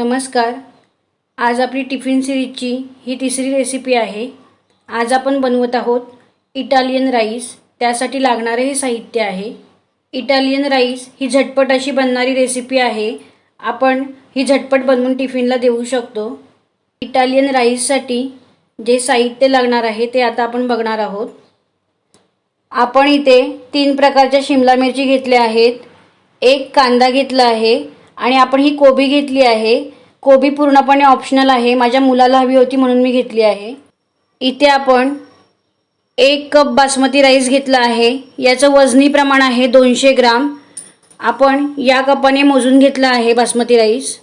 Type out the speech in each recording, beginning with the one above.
नमस्कार. आज आपली टिफिन सिरीजची ही तिसरी रेसिपी आहे. आज आपण बनवत आहोत इटालियन राईस. त्यासाठी लागणारे हे साहित्य आहे. इटालियन राईस ही झटपट अशी बनणारी रेसिपी आहे. आपण ही झटपट बनवून टिफिनला देऊ शकतो. इटालियन राईससाठी जे साहित्य लागणार आहे ते आता आपण बघणार आहोत. आपण इथे तीन प्रकारच्या शिमला मिरची घेतल्या आहेत. एक कांदा घेतला आहे. आणि आपण ही कोबी घेतली आहे. कोबी पूर्णपणे ऑप्शनल आहे. माझ्या मुलाला हवी होती म्हणून मी घेतली आहे. इथे आपण एक कप बासमती राईस घेतला आहे. याचं वजनी प्रमाण आहे दोनशे ग्राम. आपण या कपाने मोजून घेतला आहे बासमती राईस.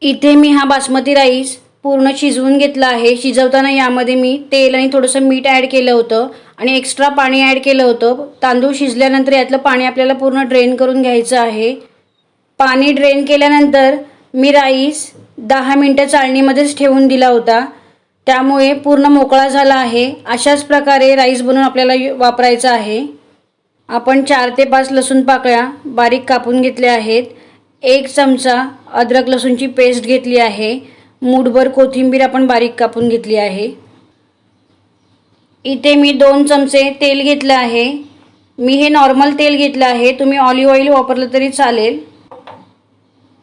इथे मी हा बासमती राईस पूर्ण शिजवून घेतलं आहे. शिजवताना यामध्ये मी तेल आणि थोडंसं मीठ ॲड केलं होतं आणि एक्स्ट्रा पाणी ॲड केलं होतं. तांदूळ शिजल्यानंतर यातलं पाणी आपल्याला पूर्ण ड्रेन करून घ्यायचं आहे. पाणी ड्रेन केल्यानंतर मी राईस दहा मिनटं चाळणीमध्येच ठेवून दिला होता. त्यामुळे पूर्ण मोकळा झाला आहे. अशाच प्रकारे राईस बनवून आपल्याला वापरायचा आहे. आपण चार ते पाच लसूण पाकळ्या बारीक कापून घेतल्या आहेत. एक चमचा अद्रक लसूणची पेस्ट घेतली आहे. मूठभर कोथिंबीर आपण बारीक कापून घेतली आहे. इथे मी दोन चमचे तेल घेतलं आहे. मी हे नॉर्मल तेल घेतलं आहे. तुम्ही ऑलिव्ह ऑइल वापरलं तरी चालेल.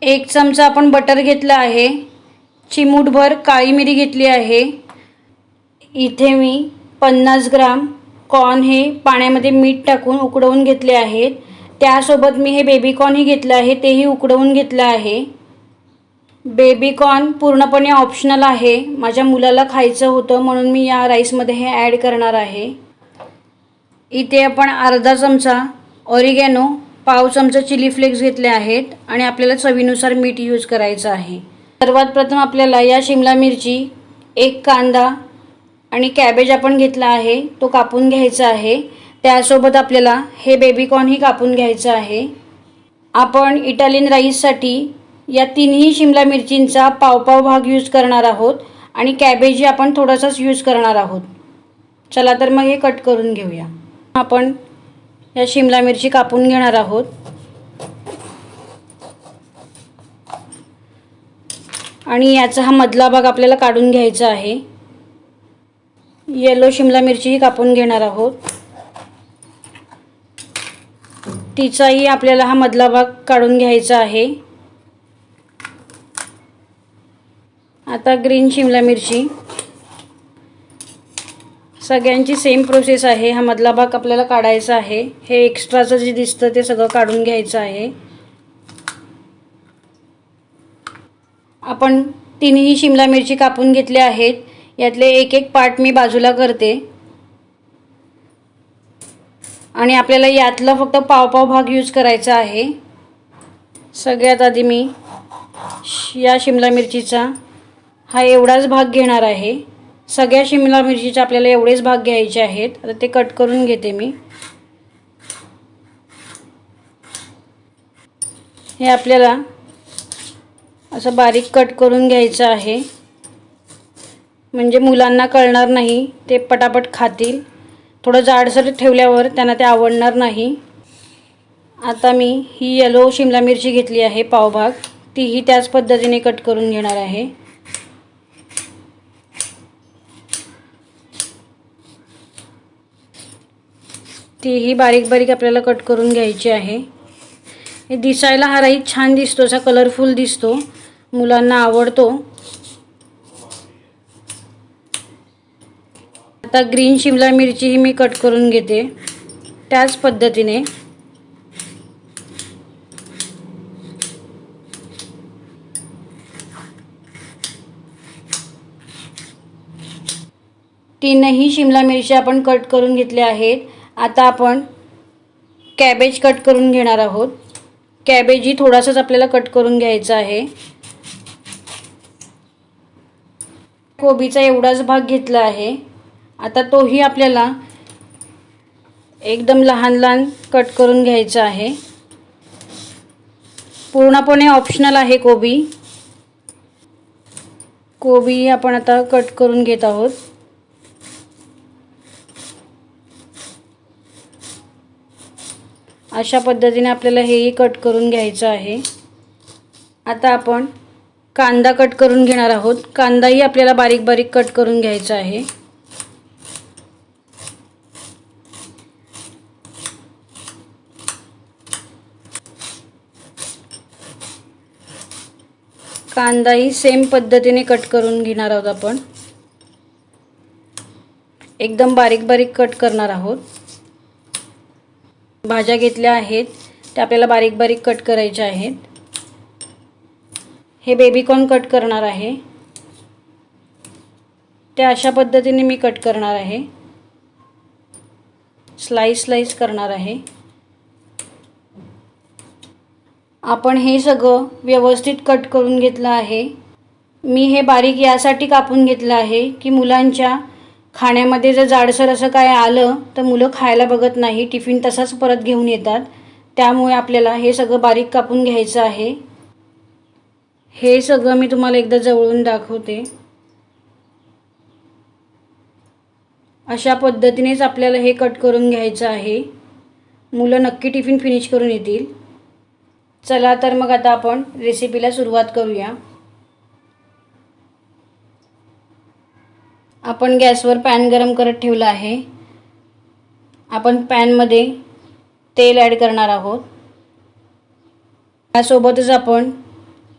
एक चमचा आपण बटर घेतलं आहे. चिमूटभर काळी मिरी घेतली आहे. इथे मी पन्नास ग्राम कॉर्न हे पाण्यामध्ये मीठ टाकून उकडवून घेतले आहेत. त्यासोबत मी हे बेबी कॉर्नही घेतलं आहे. तेही उकडवून घेतलं आहे. बेबी कॉर्न पूर्णपणे ऑप्शनल आहे. माझ्या मुलाला खायचं होतं म्हणून मी या राईसमध्ये हे ॲड करणार आहे. इथे आपण अर्धा चमचा ऑरिगॅनो पाव चमचा चिली फ्लेक्स घेतले आहेत आणि आपल्याला चवीनुसार मीठ यूज करायचं आहे. सर्वात प्रथम आपल्याला या शिमला मिरची एक कांदा आणि कॅबेज आपण घेतला आहे तो कापून घ्यायचा आहे. त्यासोबत आपल्याला हे बेबी कॉर्नही कापून घ्यायचं आहे. आपण इटालियन राईससाठी या तिन्ही शिमला मिरचींचा पावपाव भाग यूज करणार आहोत आणि कॅबेजी आपण थोडासाच यूज करणार आहोत. चला तर मग हे कट करून घेऊया. आपण या शिमला मिरची कापून घेणार आहोत. आणि याचा हा मधला भाग आपल्याला काढून घ्यायचा आहे. येलो शिमला मिरचीही कापून घेणार आहोत. तिचाही आपल्याला हा मधला भाग काढून घ्यायचा आहे. आता ग्रीन शिमला मिरची. सगळ्यांची सेम प्रोसेस आहे. हा मधला भाग आपल्याला काढायचा आहे. हे एक्स्ट्राचं जे दिसतं ते सगळं काढून घ्यायचं आहे. आपण तिन्ही शिमला मिरची कापून घेतल्या आहेत. यातले एक एक पार्ट मी बाजूला करते. आणि आपल्याला यातला फक्त पावपाव भाग यूज करायचा आहे. सगळ्यात आधी मी श- या शिमला मिरचीचा हा एवढाच भाग घेणार आहे. सगळ्या शिमला मिरचीचे आपल्याला एवढेच भाग घ्यायचे आहेत. आता ते कट करून घेते मी. हे आपल्याला असं बारीक कट करून घ्यायचं आहे. म्हणजे मुलांना कळणार नाही ते पटापट खातील. थोडं जाडसर ठेवल्यावर त्यांना ते आवडणार नाही. आता मी ही येलो शिमला मिरची घेतली आहे पावभाग. तीही त्याच पद्धतीने कट करून घेणार आहे. तीही बारीक बारीक आपल्याला कट करून घ्यायची आहे. दिसायला हा राईस छान दिसतो असा कलरफुल दिसतो. मुलांना आवडतो. आता ग्रीन शिमला मिरचीही मी कट करून घेते. त्याच पद्धतीने. तीनही शिमला मिरची आपण कट करून घेतल्या आहेत. आता आपण कॅबेज कट करून घेणार आहोत. कॅबेजही थोडासाच आपल्याला कट करून घ्यायचा आहे. कोबीचा एवढाच भाग घेतला आहे. आता तोही आपल्याला एकदम लहान लहान कट करून घ्यायचा आहे. पूर्णपणे ऑप्शनल आहे कोबी. कोबी आपण आता कट करून घेत आहोत. अशा पद्धतीने आपल्याला हेही कट करून घ्यायचं आहे. आता आपण कांदा कट करून घेणार आहोत. कांदाही आपल्याला बारीक बारीक कट करून घ्यायचा आहे. कांदाही सेम पद्धतीने कट करून घेणार आहोत आपण. एकदम बारीक बारीक कट करणार आहोत. भाज्या घेतल्या आहेत. त्या आपल्याला बारीक बारीक कट करायच्या आहेत. हे बेबीकॉर्न कट करणार आहे. त्या अशा पद्धतीने मी कट करणार आहे. स्लाईस स्लाईस करणार आहे. आपण हे सगळं व्यवस्थित कट करून घेतलं आहे. मी हे बारीक यासाठी कापून घेतलं आहे की मुलांच्या खाण्यामध्ये जर जाडसर असं काय आलं तर मुलं खायला बघत नाही टिफिन तसाच परत घेऊन येतात. त्यामुळे आपल्याला हे सगळं बारीक कापून घ्यायचं आहे. हे सगळं मी तुम्हाला एकदा जवळून दाखवते. अशा पद्धतीनेच आपल्याला हे कट करून घ्यायचं आहे. मुलं नक्की टिफिन फिनिश करून येतील. चला तर मग आता आपण रेसिपीला सुरुवात करूया. आपण गॅसवर पॅन गरम करत ठेवलं आहे. आपण पॅनमध्ये तेल ॲड करणार आहोत. त्यासोबतच आपण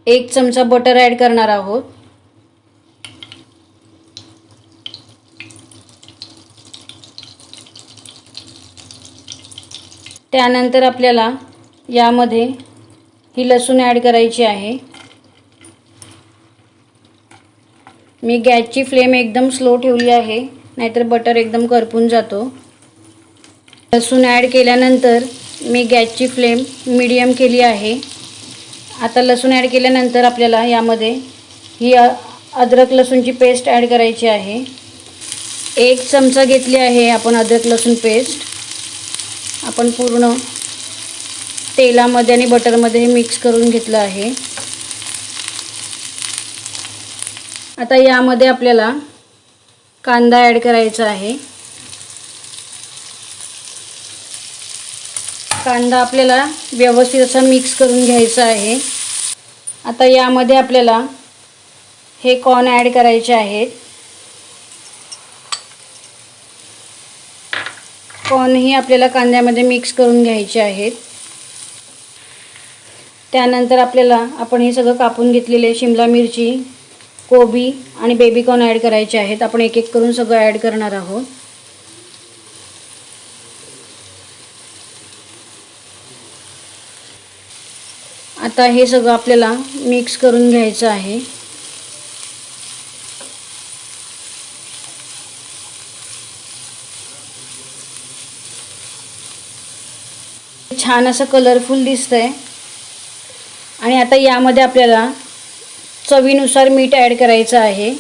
एक चमचा बटर ॲड करणार आहोत. त्यानंतर आपल्याला यामध्ये ही लसूण ॲड करायची आहे. मी गॅसची फ्लेम एकदम स्लो ठेवली आहे नाहीतर बटर एकदम करपून जातो. लसूण ॲड केल्यानंतर मी गॅसची फ्लेम मीडियम केली आहे. आता लसूण ॲड केल्यानंतर आपल्याला यामध्ये ही अ अद्रक लसूणची पेस्ट ॲड करायची आहे. एक चमचा घेतली आहे आपण अद्रक लसूण पेस्ट आपण पूर्ण तेलामध्ये आणि बटरमध्ये मिक्स करून घेतलं आहे. आता यामध्ये आपल्याला कांदा ॲड करायचा आहे. कांदा आपल्याला व्यवस्थित असा मिक्स करून घ्यायचा आहे. आता यामध्ये आपल्याला हे कॉर्न ॲड करायचे आहेत. कॉर्नही आपल्याला कांद्यामध्ये मिक्स करून घ्यायचे आहेत. त्यानंतर आपल्याला आपण हे सगळं कापून घेतलेले शिमला मिरची कोबी आणि बेबीकॉर्न ॲड करायचे आहेत. आपण एक एक करून सगळं ॲड करणार आहोत. आता हे सगळं आपल्याला मिक्स करून घ्यायचं आहे. छान असं कलरफुल दिसतंय. आणि आता यामध्ये आपल्याला चवीनुसार मीठ ॲड करायचं आहे.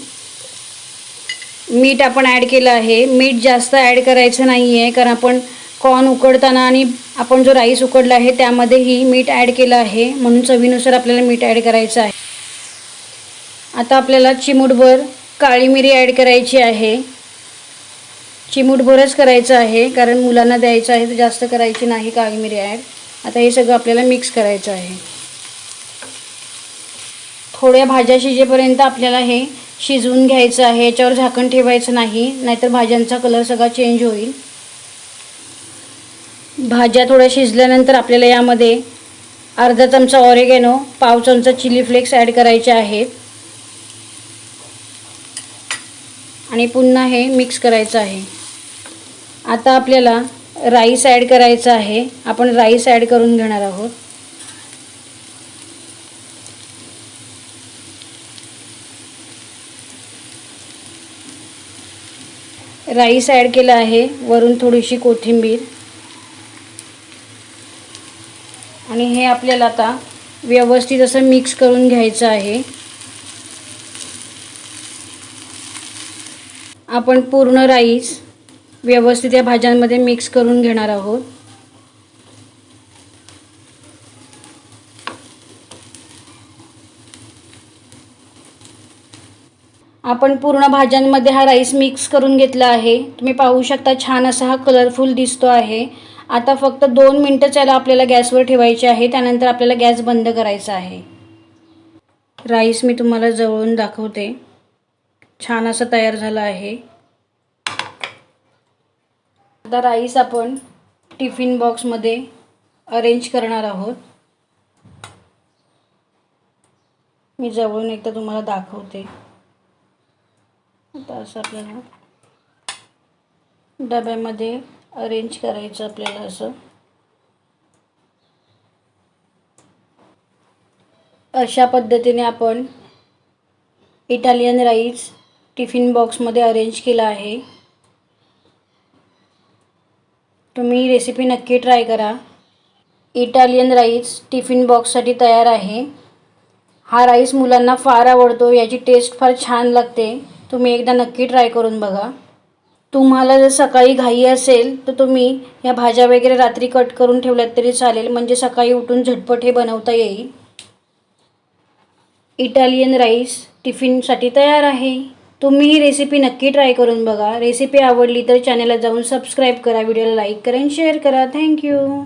मीठ आपण ॲड केलं आहे. मीठ जास्त ॲड करायचं नाही आहे कारण आपण कॉर्न उकडताना आणि आपण जो राईस उकडला आहे त्यामध्येही मीठ ॲड केलं आहे. म्हणून चवीनुसार आपल्याला मीठ ॲड करायचं आहे. आता आपल्याला चिमूटभर काळी मिरी ॲड करायची आहे. चिमूटभरच करायचं आहे कारण मुलांना द्यायचं आहे तर जास्त करायची नाही काळी मिरी ॲड आता हे सगळं आपल्याला मिक्स करायचं आहे. थोड्या भाज्या शिजेपर्यंत आपल्याला हे शिजवून घ्यायचं आहे. याच्यावर झाकण ठेवायचं नाही. नाहीतर भाज्यांचा कलर सगळा चेंज होईल. भाज्या थोड्या शिजल्यानंतर आपल्याला यामध्ये अर्धा चमचा ऑरेगेनो पाव चमचा चिली फ्लेक्स ॲड करायचे आहेत. आणि पुन्हा हे मिक्स करायचं आहे. आता आपल्याला राईस ॲड करायचा आहे. आपण राईस ॲड करून घेणार आहोत. राईस ॲड केला आहे. वरून थोडीशी कोथिंबीर. आणि हे आपल्याला आता व्यवस्थित असं मिक्स करून घ्यायचं आहे. आपण पूर्ण राईस व्यवस्थित या भाज्यांमध्ये मिक्स करून घेणार आहोत. आपण पूर्ण भाज्यांमध्ये हा राईस मिक्स करून घेतला आहे. तुम्ही पाहू शकता छान असा हा कलरफुल दिसतो आहे. आता फक्त दोन मिनटं त्याला आपल्याला गॅसवर ठेवायचे आहे. त्यानंतर आपल्याला गॅस बंद करायचा आहे. राईस मी तुम्हाला जवळून दाखवते. छान असं तयार झालं आहे. आता राईस आपण टिफिन बॉक्समध्ये अरेंज करणार आहोत. मी जवळून एकदा तुम्हाला दाखवते. आता असं आपल्याला. डब्यामध्ये अरेंज करायचं आपल्याला असं. अशा पद्धतीने आपण इटालियन राईस टिफिन बॉक्समध्ये अरेंज केला आहे. तुम्ही रेसिपी नक्की ट्राय करा. इटालियन राईस टिफिन बॉक्ससाठी तयार आहे. हा राईस मुलांना फार आवडतो याची टेस्ट फार छान लागते. तुम्ही एकदा नक्की ट्राय करून बघा. तुम्हाला जर सकाळी घाई असेल तर तुम्ही या भाज्या वगैरे रात्री कट करून ठेवल्यात तरी चालेल. म्हणजे सकाळी उठून झटपट हे बनवता येईल. इटालियन राईस टिफिनसाठी तयार आहे. तुम्ही ही रेसिपी नक्की ट्राय करून बघा. रेसिपी आवडली तर चॅनलला जाऊन सबस्क्राईब करा व्हिडिओला लाईक करा आणि शेअर करा. थँक्यू